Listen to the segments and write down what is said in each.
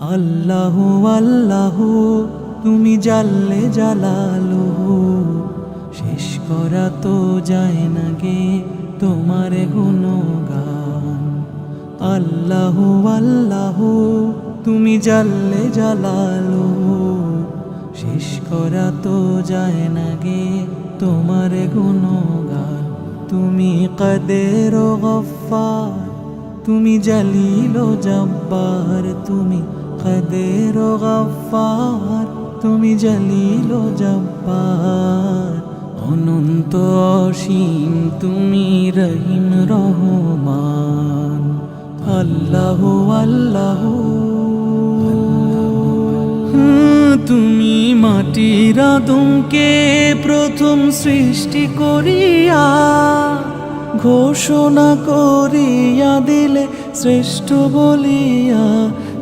আল্লাহ আল্লাহ, তুমি জানলে জালালো শেষ করা তো যায় না গে তোমার গুণগান। আল্লাহ আল্লাহ, তুমি জানলে জালালো শেষ করা তো যায় না গে তোমার গুণগান। তুমি কদের গফার তুমি জালিল জব্বার, তুমি কদের গফার তুমি জালিল জব্বার। অনন্ত অসীম, তুমি রহিম রহমান। আল্লাহ আল্লাহ। তুমি মাটির আদমকে প্রথম সৃষ্টি করিয়া ঘোষণা করিয়া দিলে শ্রেষ্ঠ বলিয়া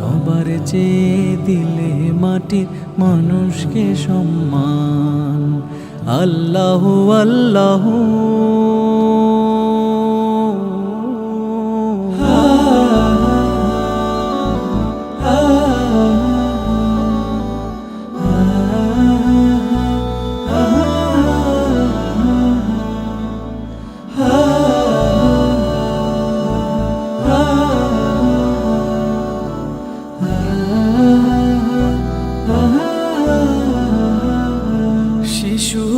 সবার চেয়ে দিলে মাটির মানুষকে সম্মান। আল্লাহ আল্লাহ।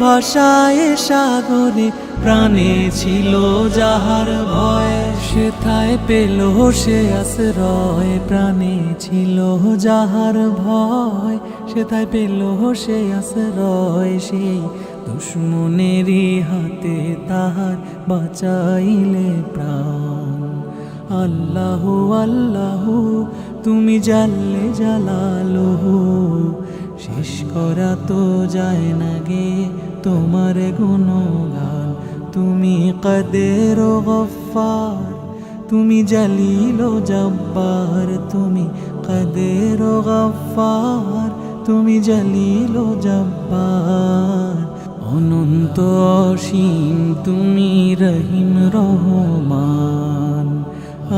ভাষায় সাগরে প্রাণে ছিল যাহার ভয়। সেথায় পেল, সে আশ্রয় প্রাণে ছিল যাহার ভয়। সেথায় পেল, সে আশ্রয়, সেই দুশ্মনেরই হাতে তাহার বাঁচাইলে প্রাণ। আল্লাহ আল্লাহ, তুমি জানলে জালালো শেষ করা তো যায় না গে তোমার গুণগান। তুমি কদের গফার তুমি জালিল জব্বার। তুমি কদের গফার তুমি জালিল জব্বার। অনন্ত অসীম, তুমি রহিম রহমান।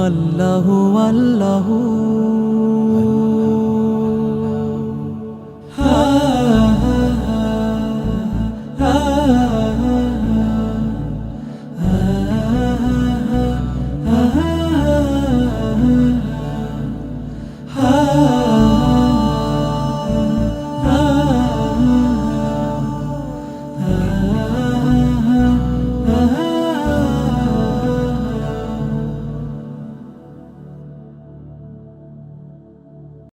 আল্লাহ আল্লাহ।